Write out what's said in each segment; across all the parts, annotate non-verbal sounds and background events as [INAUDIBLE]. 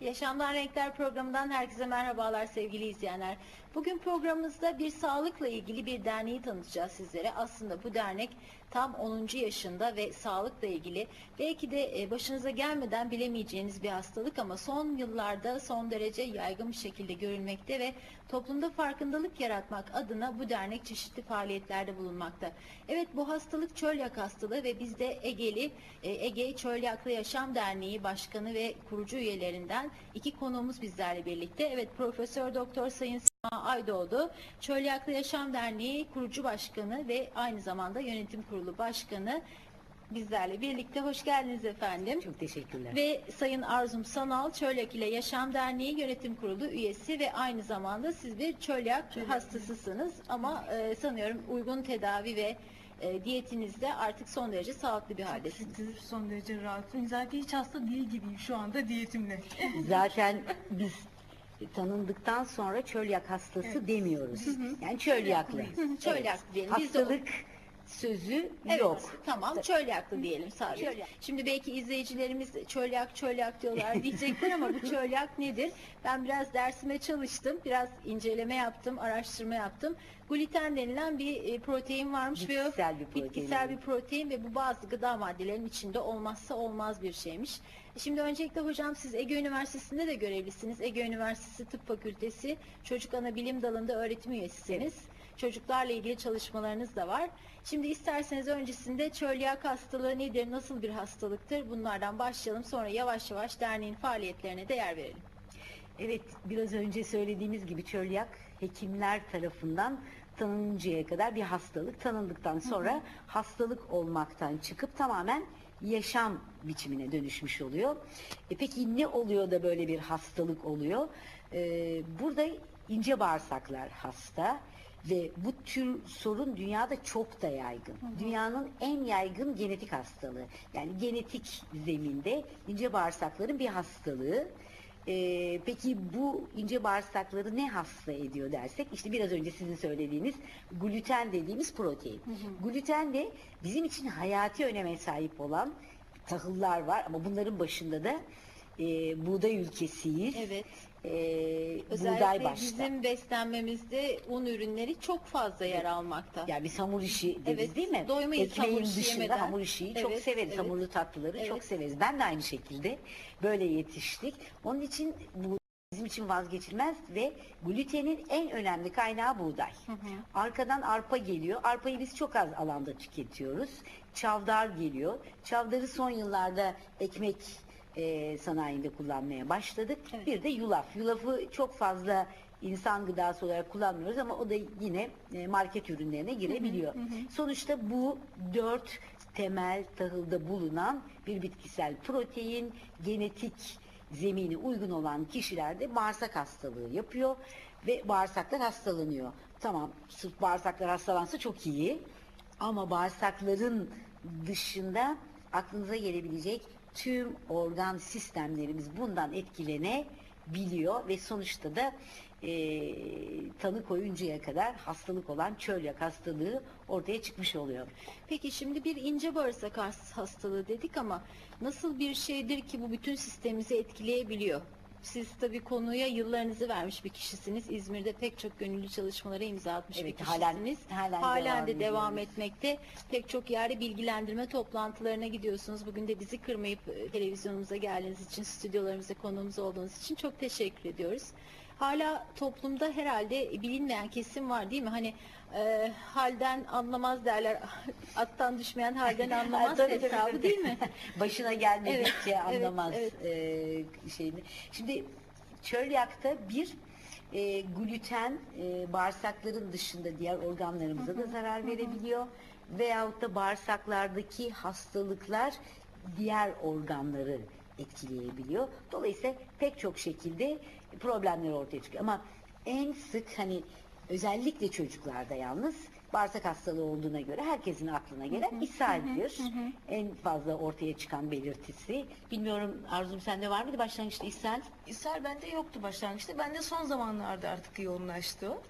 Yaşamdan Renkler programından herkese merhabalar sevgili izleyenler. Bugün programımızda bir sağlıkla ilgili bir derneği tanıtacağız sizlere. Aslında bu dernek tam 10. yaşında ve sağlıkla ilgili belki de e, başınıza gelmeden bilemeyeceğiniz bir hastalık ama son yıllarda son derece yaygın bir şekilde görülmekte ve toplumda farkındalık yaratmak adına bu dernek çeşitli faaliyetlerde bulunmakta. Evet bu hastalık çölyak hastalığı ve biz de Ege'li e, Ege Çölyaklı Yaşam Derneği Başkanı ve kurucu üyelerinden iki konuğumuz bizlerle birlikte. Evet Profesör Doktor Sayın Aydoğdu, Çölyaklı Yaşam Derneği kurucu başkanı ve aynı zamanda yönetim kurulu başkanı bizlerle birlikte. Hoş geldiniz efendim. Çok teşekkürler. Ve Sayın Arzum Sanal, Çölyak ile Yaşam Derneği Yönetim Kurulu üyesi ve aynı zamanda siz bir çölyak hastasısınız. Ama e, sanıyorum uygun tedavi ve e, diyetinizde artık son derece sağlıklı bir haldesiniz. Şükür son derece rahatım. Zaten hiç hasta değil gibiyim şu anda diyetimle. Zaten biz tanındıktan sonra çölyak hastası demiyoruz. Yani çölyaklı. Çölyak diyelim. Biz de- Hastalık sözü Evet, yok. Tamam çölyaklı diyelim sadece. Çölyak. Şimdi belki izleyicilerimiz çölyak çölyak diyorlar [LAUGHS] diyecekler ama bu çölyak nedir? Ben biraz dersime çalıştım, biraz inceleme yaptım, araştırma yaptım. Gluten denilen bir e, protein varmış ve Bitkisel bir protein. bitkisel bir protein ve bu bazı gıda maddelerinin içinde olmazsa olmaz bir şeymiş. Şimdi öncelikle hocam siz Ege Üniversitesi'nde de görevlisiniz. Ege Üniversitesi Tıp Fakültesi Çocuk Ana Bilim Dalı'nda öğretim üyesisiniz. Çocuklarla ilgili çalışmalarınız da var. Şimdi isterseniz öncesinde çölyak hastalığı nedir, nasıl bir hastalıktır bunlardan başlayalım. Sonra yavaş yavaş derneğin faaliyetlerine de yer verelim. Evet biraz önce söylediğimiz gibi çölyak hekimler tarafından tanınıncaya kadar bir hastalık. Tanındıktan sonra hastalık olmaktan çıkıp tamamen yaşam biçimine dönüşmüş oluyor. E peki ne oluyor da böyle bir hastalık oluyor? Ee, burada ince bağırsaklar hasta ve bu tür sorun dünyada çok da yaygın. Dünyanın en yaygın genetik hastalığı. Yani genetik zeminde ince bağırsakların bir hastalığı. Ee, peki bu ince bağırsakları ne hasta ediyor dersek işte biraz önce sizin söylediğiniz gluten dediğimiz protein. Gluten de bizim için hayati öneme sahip olan tahıllar var ama bunların başında da e, buğday ülkesiyiz. Evet. E, Özellikle başta. bizim beslenmemizde un ürünleri çok fazla yer almakta. Yani biz hamur işi deriz Evet, değil mi? doymayız Ekmeğin hamur işi dışında yemeden. hamur işi çok Evet, severiz. evet. Hamurlu tatlıları çok Evet. severiz. Ben de aynı şekilde böyle yetiştik. Onun için bu bizim için vazgeçilmez ve glutenin en önemli kaynağı buğday. Arkadan arpa geliyor. Arpayı biz çok az alanda tüketiyoruz. Çavdar geliyor. Çavdarı son yıllarda ekmek e, sanayinde kullanmaya başladık. Evet. Bir de yulaf. Yulafı çok fazla insan gıdası olarak kullanmıyoruz ama o da yine e, market ürünlerine girebiliyor. Sonuçta bu dört temel tahılda bulunan bir bitkisel protein, genetik zemini uygun olan kişilerde bağırsak hastalığı yapıyor ve bağırsaklar hastalanıyor. Tamam sırf bağırsaklar hastalansa çok iyi ama bağırsakların dışında aklınıza gelebilecek tüm organ sistemlerimiz bundan etkilenebiliyor ve sonuçta da e, tanı koyuncaya kadar hastalık olan çölyak hastalığı ortaya çıkmış oluyor. Peki şimdi bir ince bağırsak has- hastalığı dedik ama nasıl bir şeydir ki bu bütün sistemimizi etkileyebiliyor? Siz tabii konuya yıllarınızı vermiş bir kişisiniz. İzmir'de pek çok gönüllü çalışmalara imza atmış Evet, bir halen- kişisiniz. halen devam de devam ediyoruz. etmekte. Pek çok yerde bilgilendirme toplantılarına gidiyorsunuz. Bugün de bizi kırmayıp e, televizyonumuza geldiğiniz için, stüdyolarımıza konuğumuz olduğunuz için çok teşekkür ediyoruz. Hala toplumda herhalde bilinmeyen kesim var değil mi? Hani e, halden anlamaz derler. [LAUGHS] Attan düşmeyen halden anlamaz [LAUGHS] Tabii, hesabı tabii. değil mi? [LAUGHS] Başına gelmedikçe Evet, evet, anlamaz evet. e, şeyini. Şimdi çölyakta bir e, gluten e, bağırsakların dışında diğer organlarımıza da zarar verebiliyor. Veyahut da bağırsaklardaki hastalıklar diğer organları etkileyebiliyor. Dolayısıyla pek çok şekilde problemler ortaya çıkıyor. Ama en sık hani özellikle çocuklarda yalnız bağırsak hastalığı olduğuna göre herkesin aklına gelen ishaldir. En fazla ortaya çıkan belirtisi. Bilmiyorum Arzum sende var mıydı başlangıçta ishal? İshal bende yoktu başlangıçta. Bende son zamanlarda artık yoğunlaştı o.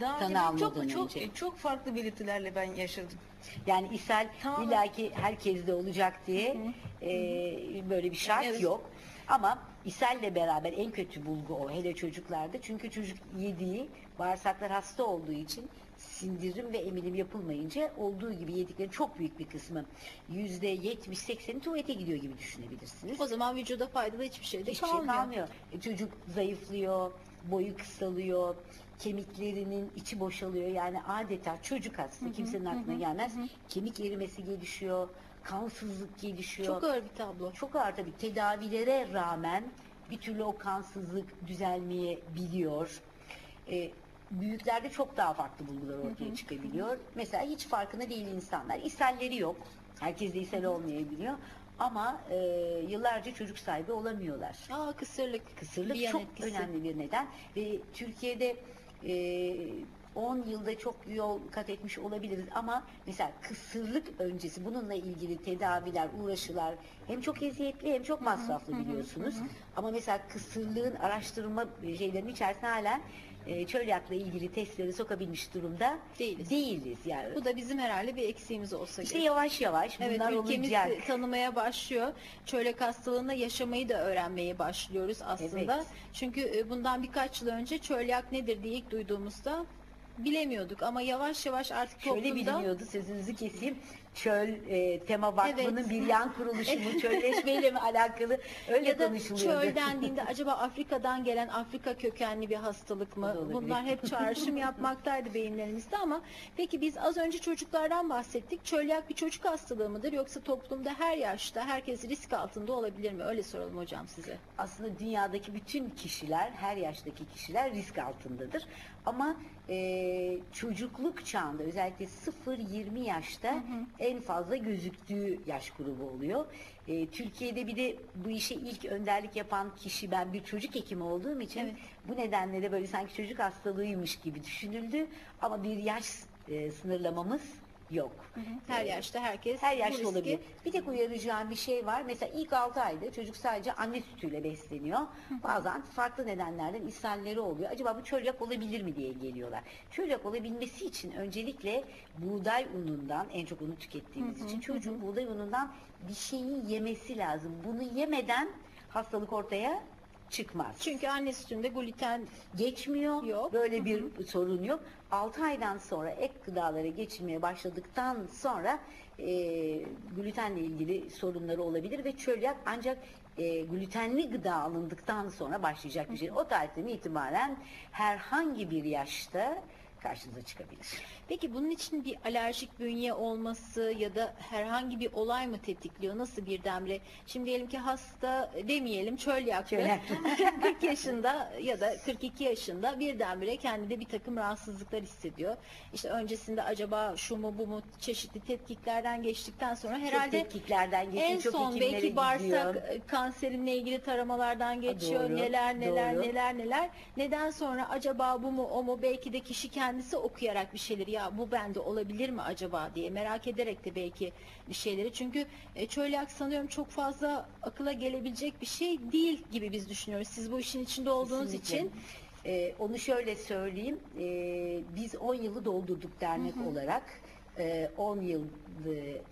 Daha Tanı önce ben çok çok önce. çok farklı belirtilerle ben yaşadım. Yani ishal Tamam. illaki herkeste olacak diye e, böyle bir şart Evet. yok. Ama ishalle beraber en kötü bulgu o hele çocuklarda. Çünkü çocuk yediği bağırsaklar hasta olduğu için sindirim ve emilim yapılmayınca olduğu gibi yediklerin çok büyük bir kısmı yüzde yetmiş sekseni tuvalete gidiyor gibi düşünebilirsiniz. O zaman vücuda faydalı hiçbir şey de Hiçbir şey kalmıyor. kalmıyor. E, çocuk zayıflıyor, boyu kısalıyor, kemiklerinin içi boşalıyor. Yani adeta çocuk hasta kimsenin aklına gelmez. Kemik erimesi gelişiyor, kansızlık gelişiyor. Çok ağır bir tablo. Çok ağır tabii. Tedavilere rağmen bir türlü o kansızlık düzelmeyebiliyor. E, büyüklerde çok daha farklı bulgular ortaya çıkabiliyor. Mesela hiç farkında değil insanlar. İshalleri yok. Herkes de ishal olmayabiliyor. Ama e, yıllarca çocuk sahibi olamıyorlar. Aa kısırlık. Kısırlık Bir çok etkisi. önemli bir neden ve Türkiye'de 10 yılda çok yol kat etmiş olabiliriz ama mesela kısırlık öncesi bununla ilgili tedaviler, uğraşılar hem çok eziyetli hem çok masraflı biliyorsunuz. Ama mesela kısırlığın araştırma şeylerinin içerisine hala e, çölyakla ilgili testleri sokabilmiş durumda Değiliz. değiliz yani. Bu da bizim herhalde bir eksiğimiz olsa işte gerek. yavaş yavaş Evet bunlar ülkemiz olacak. tanımaya başlıyor. Çölyak hastalığında yaşamayı da öğrenmeye başlıyoruz aslında. Evet. Çünkü e, bundan birkaç yıl önce çölyak nedir diye ilk duyduğumuzda bilemiyorduk ama yavaş yavaş artık Şöyle toplumda biliniyordu sözünüzü keseyim. Çöl e, tema vakfının Evet. bir yan kuruluşu mu çölleşmeyle mi alakalı öyle ya da konuşuluyordu. çöl dendiğinde acaba Afrika'dan gelen Afrika kökenli bir hastalık mı? Bunlar hep çağrışım yapmaktaydı beyinlerimizde ama peki biz az önce çocuklardan bahsettik. Çölyak bir çocuk hastalığı mıdır yoksa toplumda her yaşta herkes risk altında olabilir mi? Öyle soralım hocam size. Aslında dünyadaki bütün kişiler, her yaştaki kişiler risk altındadır. Ama e, çocukluk çağında özellikle 0-20 yaşta en fazla gözüktüğü yaş grubu oluyor. E, Türkiye'de bir de bu işe ilk önderlik yapan kişi ben bir çocuk hekimi olduğum için Evet. bu nedenle de böyle sanki çocuk hastalığıymış gibi düşünüldü. Ama bir yaş e, sınırlamamız yok. Her yaşta herkes Her yaşta riski- olabilir. Bir tek uyaracağım bir şey var. Mesela ilk 6 ayda çocuk sadece anne sütüyle besleniyor. Bazen farklı nedenlerden ishalleri oluyor. Acaba bu çölyak olabilir mi diye geliyorlar. Çölyak olabilmesi için öncelikle buğday unundan en çok onu tükettiğimiz için çocuğun buğday unundan bir şeyi yemesi lazım. Bunu yemeden hastalık ortaya çıkmaz Çünkü anne sütünde gluten geçmiyor. Yok. Böyle bir sorun yok. 6 aydan sonra ek gıdalara geçilmeye başladıktan sonra e, glutenle ilgili sorunları olabilir ve çölyak ancak e, glutenli gıda alındıktan sonra başlayacak bir şey. O tarihten itibaren herhangi bir yaşta karşınıza çıkabilir. Peki bunun için bir alerjik bünye olması ya da herhangi bir olay mı tetikliyor? Nasıl birdenbire? Şimdi diyelim ki hasta demeyelim çölyaklı. Çölyak. 40 [LAUGHS] yaşında ya da 42 yaşında birdenbire kendinde bir takım rahatsızlıklar hissediyor. İşte öncesinde acaba şu mu bu mu çeşitli tetkiklerden geçtikten sonra Çok herhalde tetkiklerden geçiyor, en çok son belki bağırsak gidiyor. e, kanserinle ilgili taramalardan geçiyor. doğru, neler neler doğru. neler neler. Neden sonra acaba bu mu o mu belki de kişi kendisi okuyarak bir şeyleri ya bu bende olabilir mi acaba diye merak ederek de belki bir şeyleri. Çünkü e, çölyak sanıyorum çok fazla akıla gelebilecek bir şey değil gibi biz düşünüyoruz. Siz bu işin içinde olduğunuz Kesinlikle. için Ee, onu şöyle söyleyeyim. Ee, biz 10 yılı doldurduk dernek olarak. Ee, 10 yıl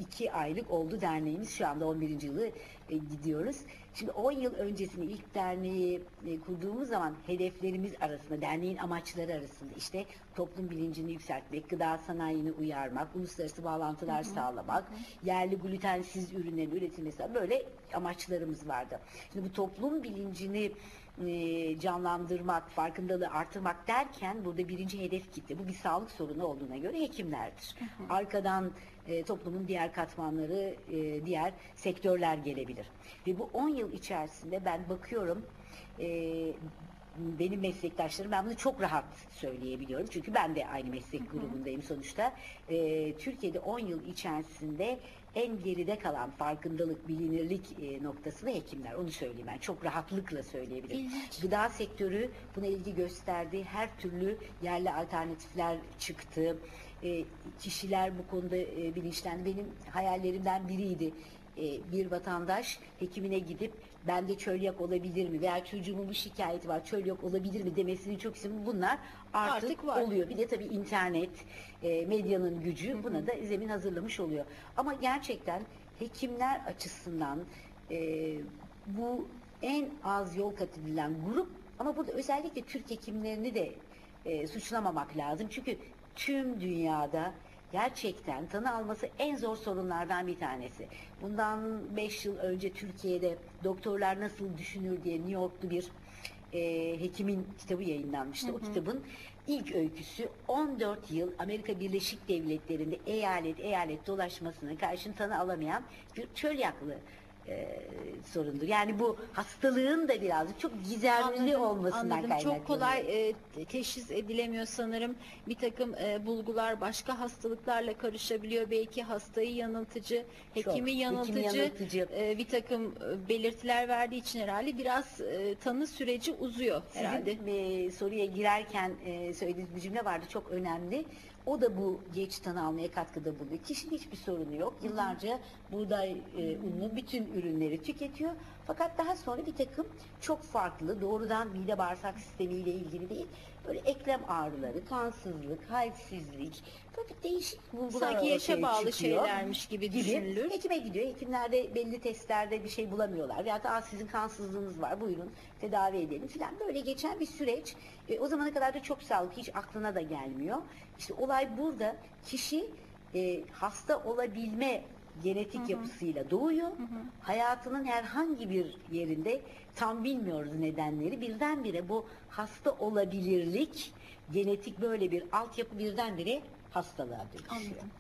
2 aylık oldu derneğimiz. Şu anda 11. yılı e, gidiyoruz. Şimdi 10 yıl öncesinde ilk derneği e, kurduğumuz zaman hedeflerimiz arasında, derneğin amaçları arasında işte toplum bilincini yükseltmek, gıda sanayini uyarmak, uluslararası bağlantılar sağlamak, yerli glutensiz ürünlerin üretilmesi böyle amaçlarımız vardı. Şimdi bu toplum bilincini e, canlandırmak, farkındalığı artırmak derken burada birinci hedef kitle. Bu bir sağlık sorunu olduğuna göre hekimlerdir. Arkadan e, toplumun diğer katmanları, e, diğer sektörler gelebilir. Ve bu 10 yıl içerisinde ben bakıyorum e, benim meslektaşlarım ben bunu çok rahat söyleyebiliyorum. Çünkü ben de aynı meslek grubundayım sonuçta. E, Türkiye'de 10 yıl içerisinde en geride kalan farkındalık, bilinirlik e, noktası da hekimler. Onu söyleyeyim ben. Çok rahatlıkla söyleyebilirim. İlginç. Gıda sektörü buna ilgi gösterdi. Her türlü yerli alternatifler çıktı. E, kişiler bu konuda e, bilinçlendi. Benim hayallerimden biriydi. E, bir vatandaş hekimine gidip bende çölyak olabilir mi veya çocuğumun bir şikayeti var çölyak olabilir mi demesini çok istiyorum. Bunlar artık, Artık var. oluyor. Bir de tabii internet, e, medyanın gücü buna da zemin hazırlamış oluyor. Ama gerçekten hekimler açısından e, bu en az yol kat edilen grup ama burada özellikle Türk hekimlerini de e, suçlamamak lazım. Çünkü tüm dünyada gerçekten tanı alması en zor sorunlardan bir tanesi. Bundan 5 yıl önce Türkiye'de doktorlar nasıl düşünür diye New York'lu bir e, hekimin kitabı yayınlanmıştı. O kitabın ilk öyküsü 14 yıl Amerika Birleşik Devletleri'nde eyalet eyalet dolaşmasına karşın tanı alamayan bir çölyaklı e, sorundur. Yani bu hastalığın da birazcık çok gizemli Anladım, olmasından anladım. Çok kolay e, teşhis edilemiyor sanırım. Bir takım e, bulgular başka hastalıklarla karışabiliyor. Belki hastayı yanıltıcı, hekimi Hekimi yanıltıcı, yanıltıcı. e, bir takım e, belirtiler verdiği için herhalde biraz e, tanı süreci uzuyor herhalde. Sizin e, soruya girerken e, söylediğiniz bir cümle vardı çok önemli. O da bu geç tanı almaya katkıda bulunuyor. Kişinin hiçbir sorunu yok. Yıllarca buğday e, unlu bütün ürünleri tüketiyor. Fakat daha sonra bir takım çok farklı doğrudan mide bağırsak sistemiyle ilgili değil. Böyle eklem ağrıları, kansızlık, halsizlik, böyle değişik bulgular Sanki yaşa bağlı çıkıyor şeylermiş gibi düşünülür. Hekime gidiyor. Hekimlerde belli testlerde bir şey bulamıyorlar. Veyahut da "Aa, sizin kansızlığınız var. Buyurun tedavi edelim filan. Böyle geçen bir süreç. E, o zamana kadar da çok sağlıklı. Hiç aklına da gelmiyor. İşte olay burada. Kişi e, hasta olabilme genetik yapısıyla doğuyor. Hayatının herhangi bir yerinde tam bilmiyoruz nedenleri. Birdenbire bu hasta olabilirlik genetik böyle bir altyapı birdenbire hastalığa dönüşüyor. Anladım.